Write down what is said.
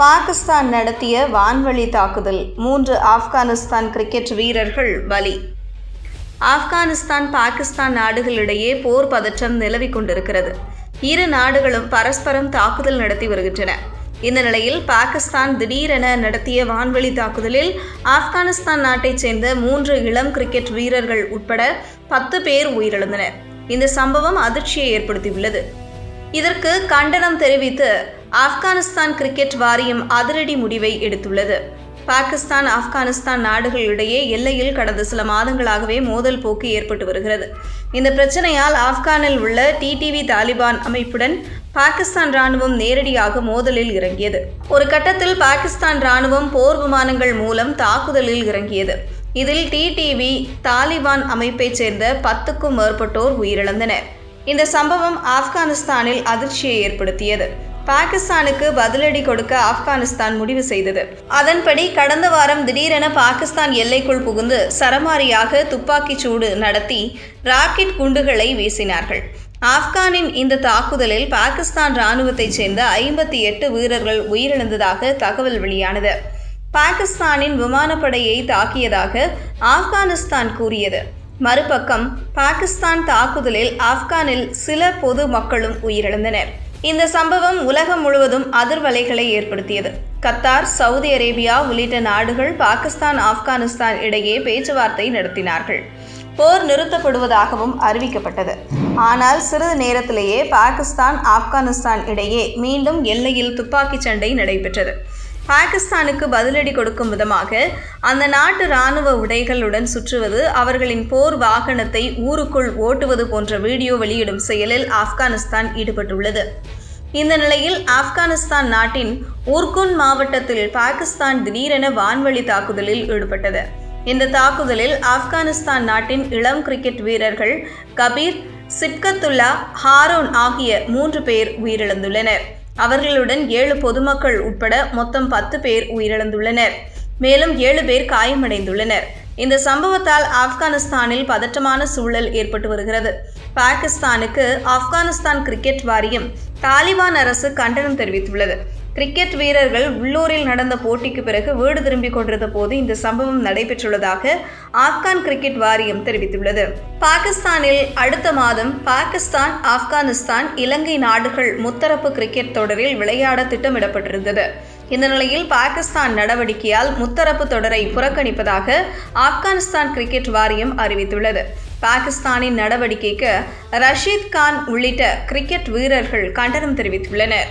பாகிஸ்தான் நடத்திய வான்வழி தாக்குதல். மூன்று ஆப்கானிஸ்தான் கிரிக்கெட் வீரர்கள் பலி. ஆப்கானிஸ்தான் பாகிஸ்தான் நாடுகளிடையே போர் பதற்றம் நிலவிக் கொண்டிருக்கிறது. இரு நாடுகளும் பரஸ்பரம் தாக்குதல் நடத்தி வருகின்றன. இந்த நிலையில் பாகிஸ்தான் திடீரென நடத்திய வான்வழி தாக்குதலில் ஆப்கானிஸ்தான் நாட்டைச் சேர்ந்த மூன்று இளம் கிரிக்கெட் வீரர்கள் உட்பட பத்து பேர் உயிரிழந்தனர். இந்த சம்பவம் அதிர்ச்சியை ஏற்படுத்தியுள்ளது. இதற்கு கண்டனம் தெரிவித்து ஆப்கானிஸ்தான் கிரிக்கெட் வாரியம் அதிரடி முடிவை எடுத்துள்ளது. பாகிஸ்தான் ஆப்கானிஸ்தான் நாடுகளிடையே எல்லையில் கடந்த சில மாதங்களாகவே மோதல் போக்கு ஏற்பட்டு வருகிறது. இந்த பிரச்சனையால் ஆப்கானில் உள்ள டிடிவி தாலிபான் அமைப்புடன் பாகிஸ்தான் ராணுவம் நேரடியாக மோதலில் இறங்கியது. ஒரு கட்டத்தில் பாகிஸ்தான் ராணுவம் போர் விமானங்கள் மூலம் தாக்குதலில் இறங்கியது. இதில் டிடிவி தாலிபான் அமைப்பைச் சேர்ந்த பத்துக்கும் மேற்பட்டோர் உயிரிழந்தனர். இந்த சம்பவம் ஆப்கானிஸ்தானில் அதிர்ச்சியை ஏற்படுத்தியது. பாகிஸ்தானுக்கு பதிலடி கொடுக்க ஆப்கானிஸ்தான் முடிவு செய்தது. அதன்படி கடந்த வாரம் திடீரென பாகிஸ்தான் எல்லைக்குள் புகுந்து சரமாரியாக துப்பாக்கிச் சூடு நடத்தி ராக்கெட் குண்டுகளை வீசினார்கள். ஆப்கானின் இந்த தாக்குதலில் பாகிஸ்தான் ராணுவத்தைச் சேர்ந்த ஐம்பத்தி எட்டு வீரர்கள் உயிரிழந்ததாக தகவல் வெளியானது. பாகிஸ்தானின் விமானப்படையை தாக்கியதாக ஆப்கானிஸ்தான் கூறியது. மறுபக்கம் பாகிஸ்தான் தாக்குதலில் ஆப்கானில் சில பொது மக்களும் உயிரிழந்தனர். இந்த சம்பவம் உலகம் முழுவதும் அதிர்வலைகளை ஏற்படுத்தியது. கத்தார் சவுதி அரேபியா உள்ளிட்ட நாடுகள் பாகிஸ்தான் ஆப்கானிஸ்தான் இடையே பேச்சுவார்த்தை நடத்தினார்கள். போர் நிறுத்தப்படுவதாகவும் அறிவிக்கப்பட்டது. ஆனால் சிறிது நேரத்திலேயே பாகிஸ்தான் ஆப்கானிஸ்தான் இடையே மீண்டும் எல்லையில் துப்பாக்கிச் சண்டை நடைபெற்றது. பாகிஸ்தானுக்கு பதிலடி கொடுக்கும் விதமாக அந்த நாட்டு இராணுவ உடைகளுடன் சுற்றுவது அவர்களின் போர் வாகனத்தை ஊருக்குள் ஓட்டுவது போன்ற வீடியோ வெளியிடும் செயலில் ஆப்கானிஸ்தான் ஈடுபட்டுள்ளது. இந்த நிலையில் ஆப்கானிஸ்தான் நாட்டின் உர்குன் மாவட்டத்தில் பாகிஸ்தான் திடீரென வான்வழி தாக்குதலில் ஈடுபட்டது. இந்த தாக்குதலில் ஆப்கானிஸ்தான் நாட்டின் இளம் கிரிக்கெட் வீரர்கள் கபீர் சிப்கத்துல்லா ஹாரோன் ஆகிய மூன்று பேர் உயிரிழந்துள்ளனர். அவர்களுடன் ஏழு பொதுமக்கள் உட்பட மொத்தம் பத்து பேர் உயிரிழந்துள்ளனர். மேலும் ஏழு பேர் காயமடைந்துள்ளனர். இந்த சம்பவத்தால் ஆப்கானிஸ்தானில் பதற்றமான சூழல் ஏற்பட்டு வருகிறது. பாகிஸ்தானுக்கு ஆப்கானிஸ்தான் கிரிக்கெட் வாரியம் தாலிபான் அரசு கண்டனம் தெரிவித்துள்ளது. கிரிக்கெட் வீரர்கள் உள்ளூரில் நடந்த போட்டிக்கு பிறகு வீடு திரும்பிக் கொண்டிருந்த போது இந்த சம்பவம் நடைபெற்றுள்ளதாக ஆப்கான் கிரிக்கெட் வாரியம் தெரிவித்துள்ளது. பாகிஸ்தானில் அடுத்த மாதம் பாகிஸ்தான் ஆப்கானிஸ்தான் இலங்கை நாடுகள் முத்தரப்பு கிரிக்கெட் தொடரில் விளையாட திட்டமிடப்பட்டிருந்தது. இந்த நிலையில் பாகிஸ்தான் நடவடிக்கையால் முத்தரப்பு தொடரை புறக்கணிப்பதாக ஆப்கானிஸ்தான் கிரிக்கெட் வாரியம் அறிவித்துள்ளது. பாகிஸ்தானின் நடவடிக்கைக்கு ரஷீத் கான் உள்ளிட்ட கிரிக்கெட் வீரர்கள் கண்டனம் தெரிவித்துள்ளனர்.